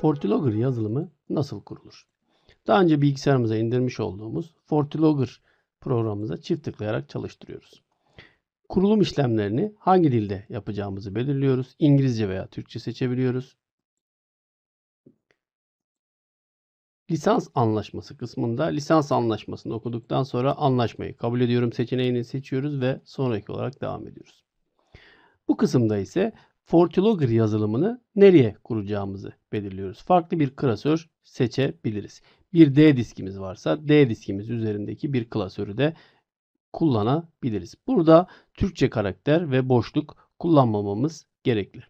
FortiLogger yazılımı nasıl kurulur? Daha önce bilgisayarımıza indirmiş olduğumuz FortiLogger programımıza çift tıklayarak çalıştırıyoruz. Kurulum işlemlerini hangi dilde yapacağımızı belirliyoruz. İngilizce veya Türkçe seçebiliyoruz. Lisans anlaşması kısmında lisans anlaşmasını okuduktan sonra anlaşmayı kabul ediyorum seçeneğini seçiyoruz ve sonraki olarak devam ediyoruz. Bu kısımda ise FortiLogger yazılımını nereye kuracağımızı belirliyoruz. Farklı bir klasör seçebiliriz. Bir D diskimiz varsa D diskimiz üzerindeki bir klasörü de kullanabiliriz. Burada Türkçe karakter ve boşluk kullanmamamız gerekli.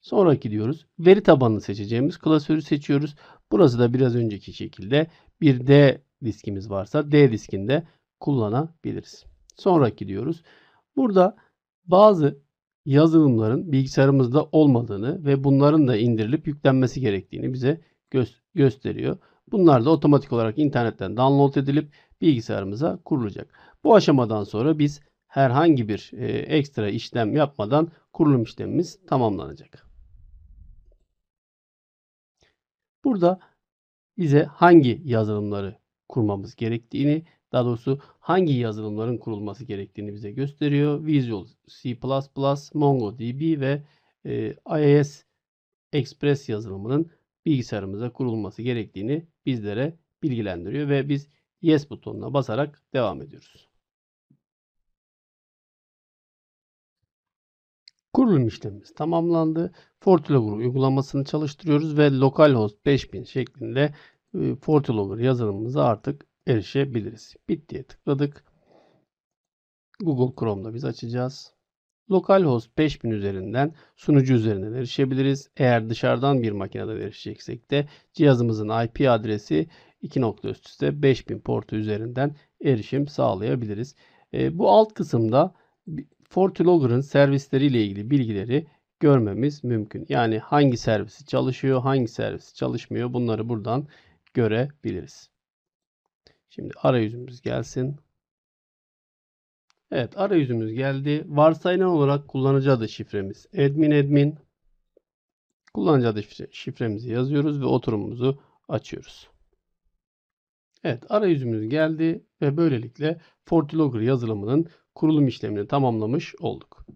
Sonraki diyoruz. Veri tabanını seçeceğimiz klasörü seçiyoruz. Burası da biraz önceki şekilde bir D diskimiz varsa D diskinde kullanabiliriz. Sonraki diyoruz. Burada bazı yazılımların bilgisayarımızda olmadığını ve bunların da indirilip yüklenmesi gerektiğini bize gö- gösteriyor. Bunlar da otomatik olarak internetten download edilip bilgisayarımıza kurulacak. Bu aşamadan sonra biz herhangi bir e, ekstra işlem yapmadan kurulum işlemimiz tamamlanacak. Burada bize hangi yazılımları kurmamız gerektiğini, daha doğrusu hangi yazılımların kurulması gerektiğini bize gösteriyor. Visual C++, MongoDB ve e, IIS Express yazılımının bilgisayarımıza kurulması gerektiğini bizlere bilgilendiriyor ve biz Yes butonuna basarak devam ediyoruz. Kurulum işlemimiz tamamlandı. FortiLogger uygulamasını çalıştırıyoruz ve localhost 5000 şeklinde e, FortiLogger yazılımımıza artık erişebiliriz. Bittiye tıkladık. Google Chrome'da biz açacağız. Localhost 5000 üzerinden sunucu üzerinden erişebiliriz. Eğer dışarıdan bir makineden erişeceksek de cihazımızın IP adresi 2 nokta üst üste 5000 portu üzerinden erişim sağlayabiliriz. E, bu alt kısımda FortiLogger'ın servisleriyle ilgili bilgileri görmemiz mümkün. Yani hangi servisi çalışıyor, hangi servisi çalışmıyor bunları buradan görebiliriz. Şimdi arayüzümüz gelsin. Evet arayüzümüz geldi. Varsayılan olarak kullanıcı adı şifremiz admin admin. Kullanıcı adı şifremizi yazıyoruz ve oturumumuzu açıyoruz. Evet arayüzümüz geldi ve böylelikle FortiLogger yazılımının kurulum işlemini tamamlamış olduk.